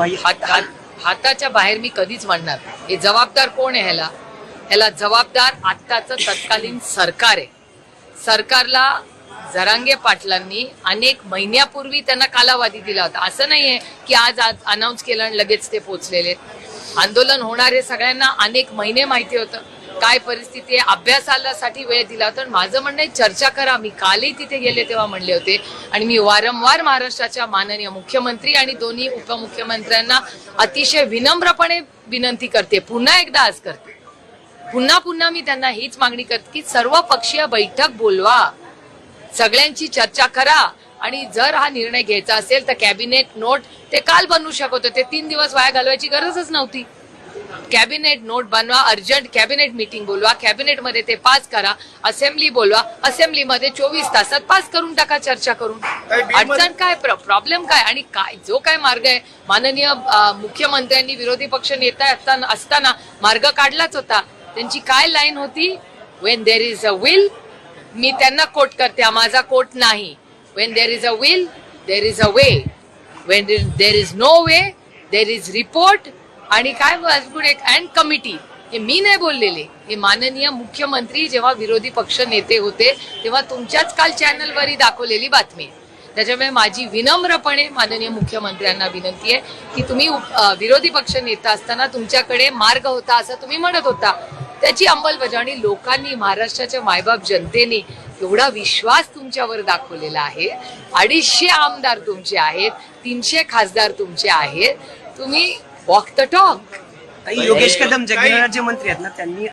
हात हात हाताच्या बाहेर मी कधीच म्हणणार हे जबाबदार कोण आहे ह्याला? ह्याला जबाबदार आत्ताचं तत्कालीन सरकार आहे. सरकारला जरांगे पाटलांनी अनेक महिन्यापूर्वी त्यांना कालावधी दिला होता. असं नाहीये की आज आज अनाऊन्स केलं आणि लगेच ते पोचलेले आंदोलन होणार हे सगळ्यांना अनेक महिने माहिती होतं. काय परिस्थिती आहे अभ्यासासाठी वेळ दिला होता. माझं म्हणणं आहे चर्चा करा. मी कालही तिथे गेले तेव्हा म्हणले होते. आणि मी वारंवार महाराष्ट्राच्या माननीय मुख्यमंत्री आणि दोन्ही उपमुख्यमंत्र्यांना अतिशय विनम्रपणे विनंती करते. पुन्हा एकदा आज करते. पुन्हा पुन्हा मी त्यांना हीच मागणी करते की सर्व पक्षीय बैठक बोलवा. सगळ्यांची चर्चा करा. आणि जर हा निर्णय घ्यायचा असेल तर कॅबिनेट नोट ते काल बनवू शकत होते. तीन दिवस वाया घालवायची गरजच नव्हती. कॅबिनेट नोट बनवा अर्जंट कॅबिनेट मीटिंग बोलवा कॅबिनेटमध्ये ते पास करा असेंब्ली बोलवा असेंब्लीमध्ये चोवीस तासात पास करून टाका चर्चा करून. अडचण काय प्रॉब्लेम काय आणि काय? जो काय मार्ग आहे माननीय मुख्यमंत्र्यांनी विरोधी पक्ष नेता असताना- असताना मार्ग काढलाच होता. त्यांची काय लाईन होती? When there is a will मी त्यांना कोट करते माझा कोट नाही. When there is a will there is a way when there is no way there is report आणि काय पुढे अँड कमिटी हे मी नाही बोललेले. हे माननीय मुख्यमंत्री जेव्हा विरोधी पक्ष नेते होते तेव्हा तुमच्याच काल चॅनलवरही दाखवलेली बातमी आहे. त्याच्यामुळे माझी विनम्रपणे माननीय मुख्यमंत्र्यांना विनंती आहे की तुम्ही विरोधी पक्ष नेता असताना तुमच्याकडे मार्ग होता असं तुम्ही म्हणत होता. त्याची अंमलबजावणी लोकांनी महाराष्ट्राच्या मायबाप जनतेने एवढा विश्वास तुमच्यावर दाखवलेला आहे. अडीचशे आमदार तुमचे आहेत तीनशे खासदार तुमचे आहेत. तुम्ही walk the talk Yogesh Kadam Jagannath जे मंत्री आहेत ना त्यांनी